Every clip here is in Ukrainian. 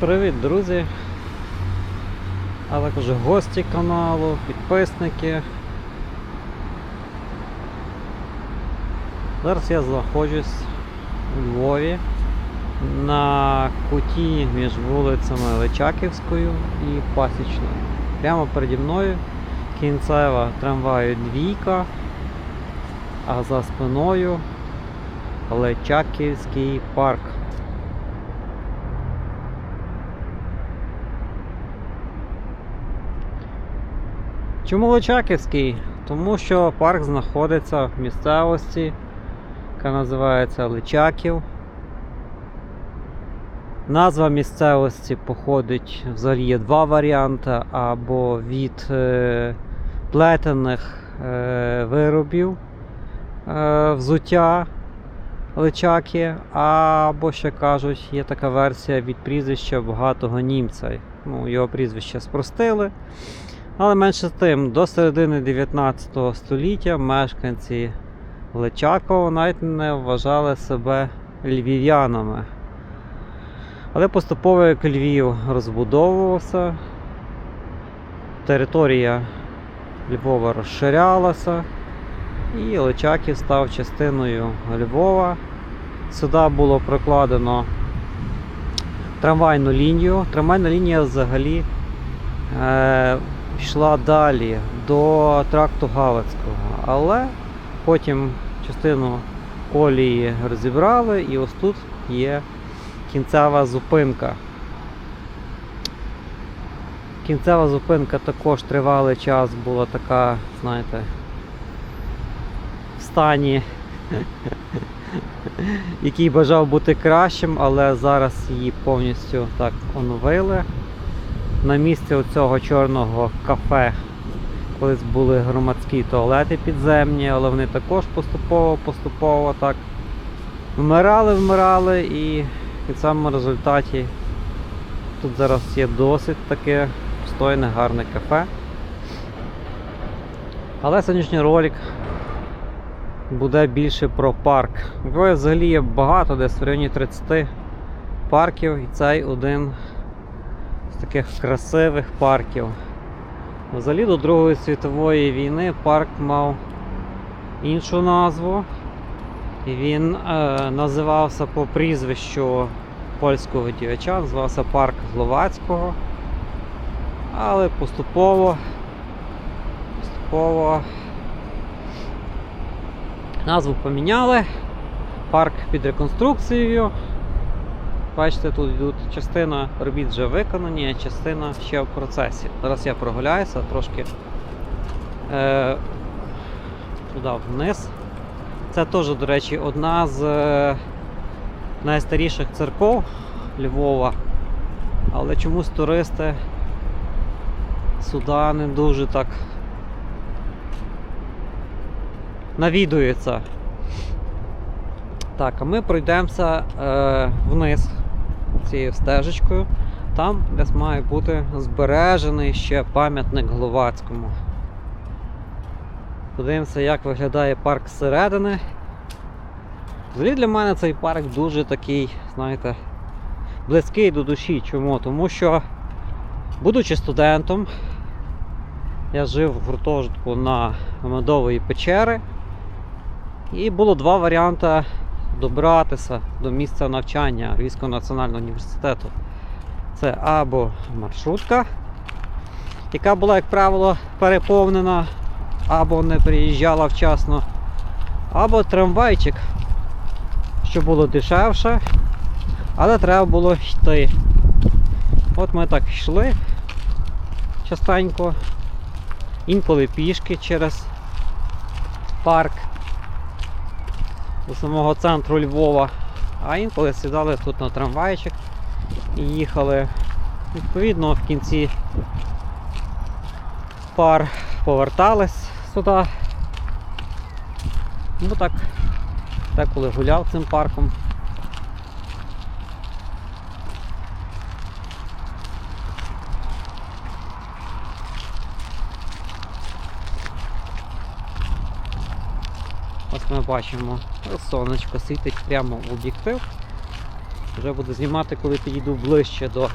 Привіт, друзі! А також гості каналу, підписники. Зараз я знаходжусь у Львові на куті між вулицями Личаківською і Пасічною. Прямо переді мною кінцева трамваю двійка, а за спиною Личаківський парк. Чому Личаківський? Тому що парк знаходиться в місцевості, яка називається Личаків. Назва місцевості походить взагалі є два варіанти: або від е, плетених е, виробів е, взуття Личаки, або ще кажуть, є така версія від прізвища багатого німця. Ну, його прізвище спростили. Але менше з тим, до середини 19 століття мешканці Личакова навіть не вважали себе львів'янами. Але поступово як Львів розбудовувався, територія Львова розширялася, і Личаків став частиною Львова. Сюди було прокладено трамвайну лінію. Трамвайна лінія взагалі е, йшла далі до тракту Галицького, але потім частину колії розібрали і ось тут є кінцева зупинка. Кінцева зупинка також тривалий час була така, знаєте, в стані, який бажав бути кращим, але зараз її повністю так оновили. На місці оцього чорного кафе колись були громадські туалети підземні, але вони також поступово-поступово так вмирали, вмирали і в самому результаті тут зараз є досить таке пристойне, гарне кафе. Але сьогоднішній ролик буде більше про парк. Взагалі є багато, десь в районі 30 парків, і цей один з таких красивих парків. Взагалі до Другої світової війни парк мав іншу назву. І він е, називався по прізвищу польського діяча, називався Парк Гловацького. Але поступово, поступово назву поміняли. Парк під реконструкцією. Бачите, тут йдуть частина робіт вже виконані, а частина ще в процесі. Зараз я прогуляюся трошки е, туди вниз. Це теж, до речі, одна з е, найстаріших церков Львова. Але чомусь туристи сюди не дуже так навідуються. Так, а ми пройдемося е, вниз цією стежечкою. Там десь має бути збережений ще пам'ятник Гловацькому. Подивимося, як виглядає парк зсередини. Взагалі для мене цей парк дуже такий, знаєте, близький до душі. Чому? Тому що, будучи студентом, я жив в гуртожитку на Медової печери. І було два варіанти добратися до місця навчання Львівського національного університету. Це або маршрутка, яка була, як правило, переповнена, або не приїжджала вчасно, або трамвайчик, що було дешевше, але треба було йти. От ми так йшли частенько, інколи пішки через парк до самого центру Львова, а інколи сідали тут на трамвайчик і їхали. Відповідно, в кінці пар повертались сюди. Ну так, так коли гуляв цим парком. Бачимо, сонечко світить прямо в об'єктив. Вже буду знімати, коли підійду ближче до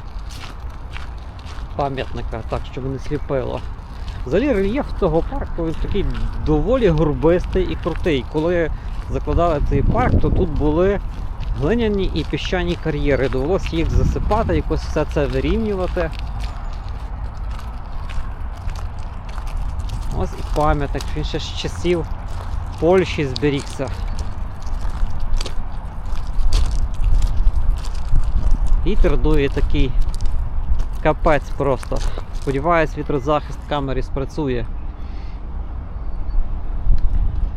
пам'ятника, так, щоб не сліпило. Взагалі рельєф того парку він такий доволі горбистий і крутий. Коли закладали цей парк, то тут були глиняні і піщані кар'єри. Довелося їх засипати, якось все це вирівнювати. Ось і пам'ятник, він ще з часів Польщі зберігся. Вітер дує такий капець просто. Сподіваюсь, вітрозахист камери спрацює.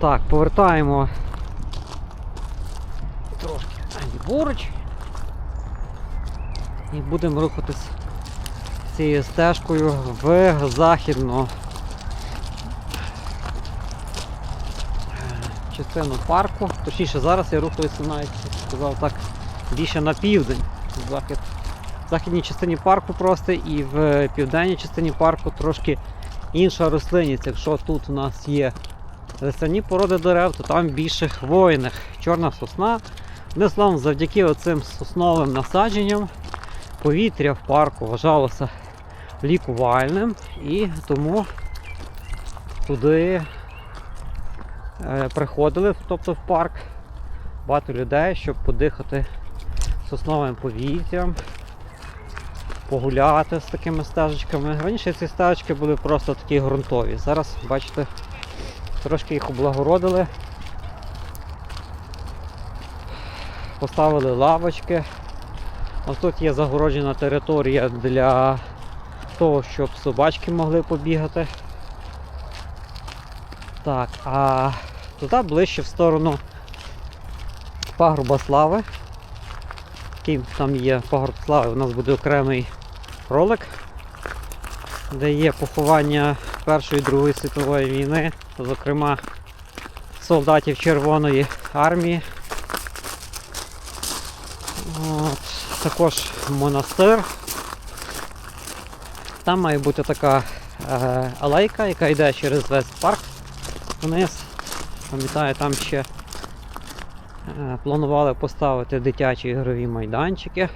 Так, повертаємо трошки ліворуч. І будемо рухатись цією стежкою в західну частину парку. Точніше, зараз я рухаюся навіть, сказав так, більше на південь. Захід. В західній частині парку просто і в південній частині парку трошки інша рослинність. Якщо тут у нас є лисяні породи дерев, то там більше хвойних. Чорна сосна. Одним словом, завдяки оцим сосновим насадженням повітря в парку вважалося лікувальним і тому туди приходили, тобто в парк, багато людей, щоб подихати сосновим повітрям, погуляти з такими стежечками. Раніше ці стежечки були просто такі ґрунтові. Зараз, бачите, трошки їх облагородили. Поставили лавочки. Ось тут є загороджена територія для того, щоб собачки могли побігати. Так, а туди ближче в сторону пагорба слави. Такий там є пагорб слави, у нас буде окремий ролик, де є поховання Першої і Другої світової війни, зокрема солдатів Червоної армії. От, також монастир. Там має бути така е, алейка, яка йде через весь парк вниз. Пам'ятаю, там ще е, планували поставити дитячі ігрові майданчики.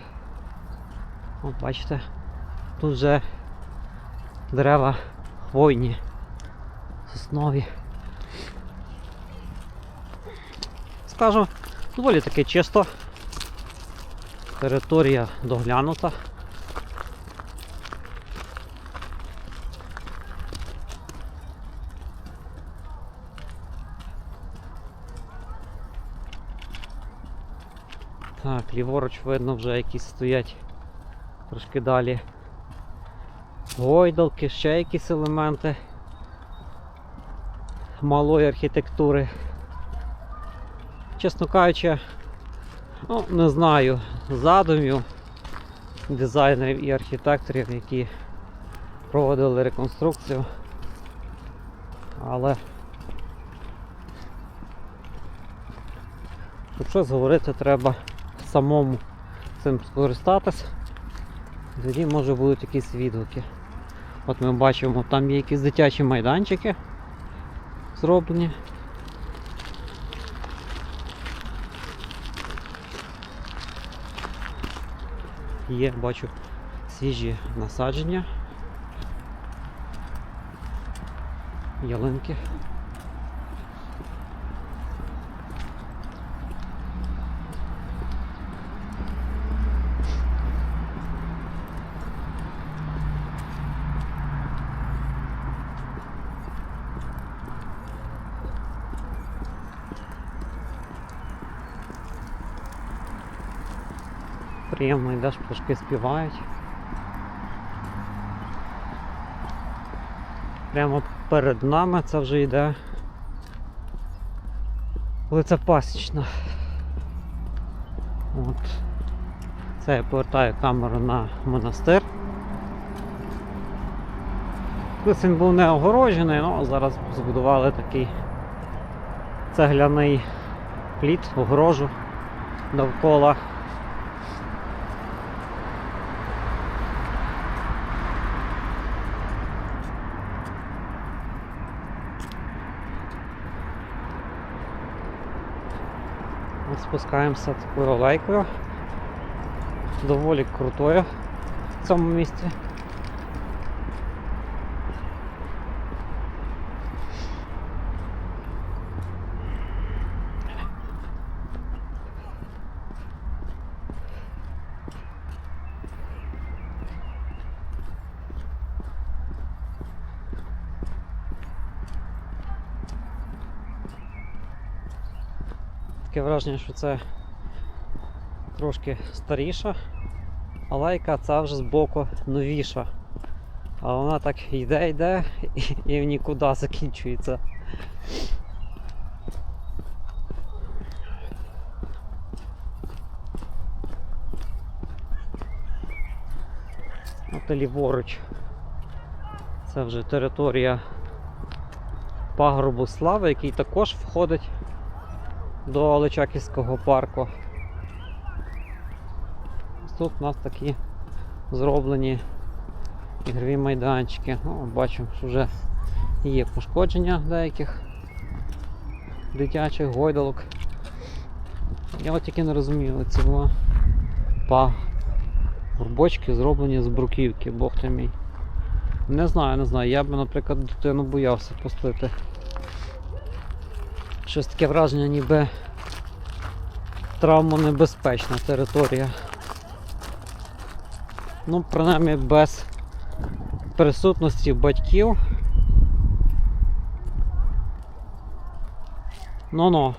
От бачите, тут вже дерева хвойні, соснові. Скажу, доволі таки чисто. Територія доглянута. Так, ліворуч видно вже якісь стоять трошки далі. Гойдалки, ще якісь елементи малої архітектури. Чесно кажучи, ну, не знаю задумів дизайнерів і архітекторів, які проводили реконструкцію. Але щоб щось говорити, треба самому цим скористатись. Тоді може будуть якісь відгуки. От ми бачимо, там є якісь дитячі майданчики зроблені. Є, бачу, свіжі насадження. Ялинки. Приємно йдеш, пташки співають. Прямо перед нами це вже йде вулиця Пасічна. От. Це я повертаю камеру на монастир. Колись він був не огороджений, ну зараз збудували такий цегляний пліт, огорожу довкола. Спускаємося такою лайкою. доволі крутою в цьому місці. Враження, що це трошки старіша, а лайка ця вже збоку новіша. А вона так йде, йде і, і в нікуди закінчується. От ліворуч. Це вже територія пагорбу слави, який також входить до Личаківського парку. Тут у нас такі зроблені ігрові майданчики. Ну, бачимо, що вже є пошкодження деяких дитячих гойдалок. Я от тільки не розумію, ці два па горбочки зроблені з бруківки, бог ти мій. Не знаю, не знаю. Я би, наприклад, дитину боявся пустити. Щось таке враження, ніби травмонебезпечна територія. Ну, принаймні без присутності батьків. Ну-ну.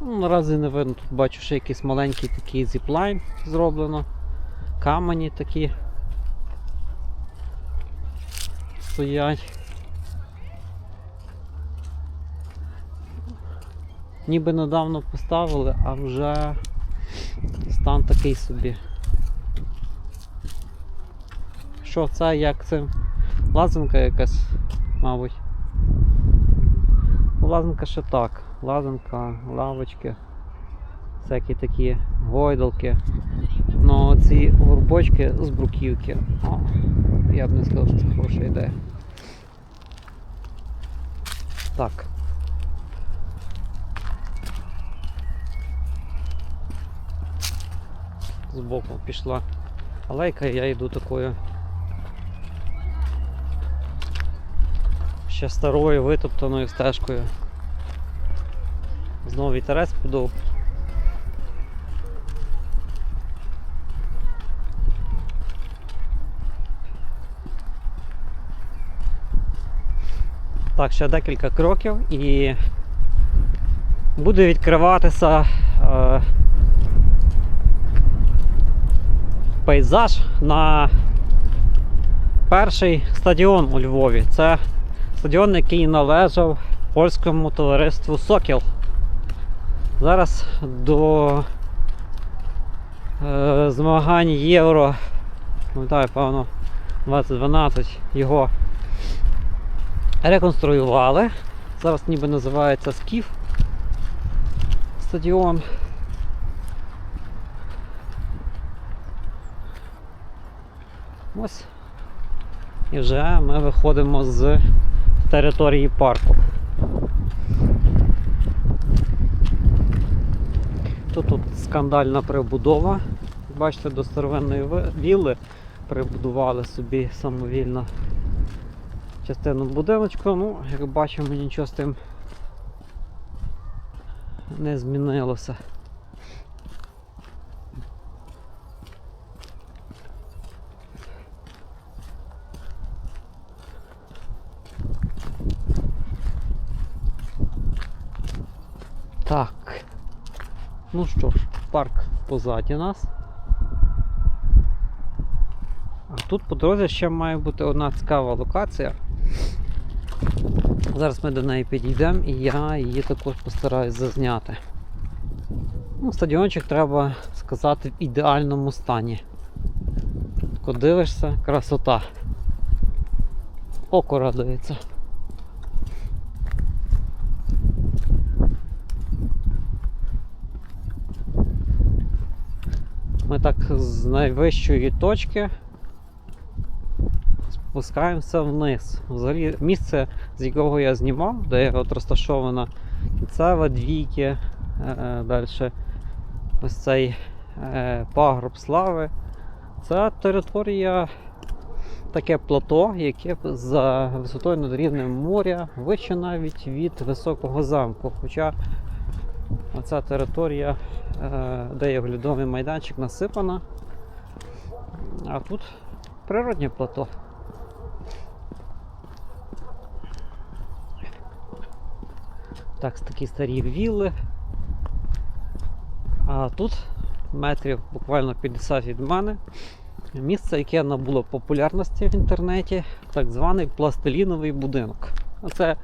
Ну, наразі не видно, тут бачу ще якийсь маленький такий зіплайн зроблено. Камені такі стоять. Ніби недавно поставили, а вже стан такий собі. Що це, як це? Лазанка якась, мабуть. Ну, Лазанка ще так. Лазанка, лавочки, всякі такі гойдалки. Ну ці горбочки з бруківки. О, я б не сказав, що це хороша ідея. Так. Збоку пішла алейка, і я йду такою ще старою витоптаною стежкою. Знову вітерець подув. Так, ще декілька кроків і буде відкриватися е, пейзаж на перший стадіон у Львові. Це стадіон, який належав польському товариству Сокіл. Зараз до е, змагань Євро, пам'ятаю, певно, 2012 його реконструювали. Зараз ніби називається Скіф стадіон. Ось. І вже ми виходимо з території парку. Тут, тут скандальна прибудова. Бачите, до старовинної вілли прибудували собі самовільно частину будиночку. Ну, як бачимо, нічого з тим не змінилося. Так. Ну що ж, парк позаді нас. А тут по дорозі ще має бути одна цікава локація. Зараз ми до неї підійдемо і я її також постараюсь зазняти. Ну, стадіончик треба сказати в ідеальному стані. Тако дивишся, красота. Око радується. Ми так з найвищої точки спускаємося вниз. Взагалі місце, з якого я знімав, де от розташована кінцева, двійки, е, далі ось цей е, пагорб слави. Це територія, таке плато, яке за висотою над рівнем моря вище навіть від високого замку. Хоча оця територія, е, де є оглядовий майданчик, насипана. А тут природнє плато. Так, такі старі вілли. А тут метрів буквально 50 від мене. Місце, яке набуло популярності в інтернеті, так званий пластиліновий будинок. Це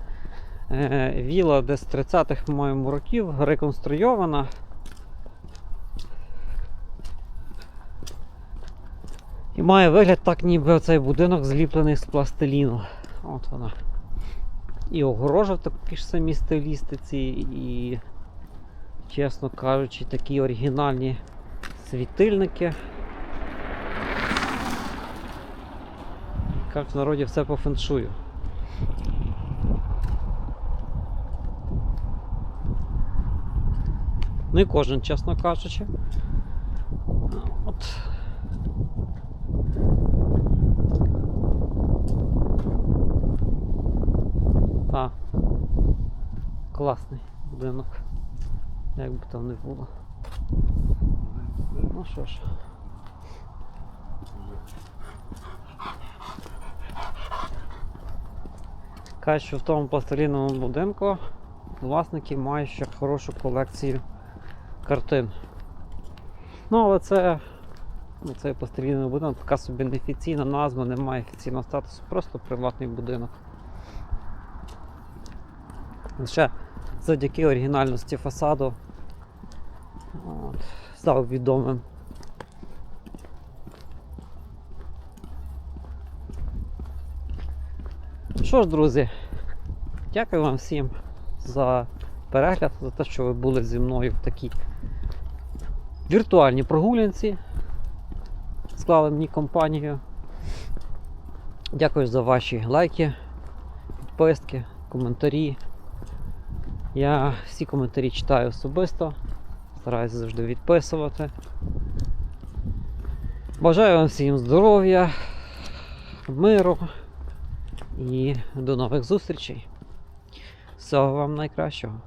віла десь з 30-х, по-моєму, років, реконструйована. І має вигляд так, ніби оцей будинок зліплений з пластиліну. От вона. І огорожа в такій ж самій стилістиці, і, чесно кажучи, такі оригінальні світильники. Як в народі все по феншую. Не кожен, чесно кажучи. От. Так. Класний будинок. Як би там не було. Ну що ж. Кажуть, що в тому пластиліновому будинку власники мають ще хорошу колекцію картин. Ну, але це ну, цей пластиліновий будинок, така собі неофіційна назва, не має офіційного статусу, просто приватний будинок. Лише завдяки оригінальності фасаду от, став відомим. Що ж, друзі, дякую вам всім за перегляд, за те, що ви були зі мною в такій віртуальній прогулянці. Склали мені компанію. Дякую за ваші лайки, підписки, коментарі. Я всі коментарі читаю особисто, стараюся завжди відписувати. Бажаю вам всім здоров'я, миру і до нових зустрічей. Всього вам найкращого.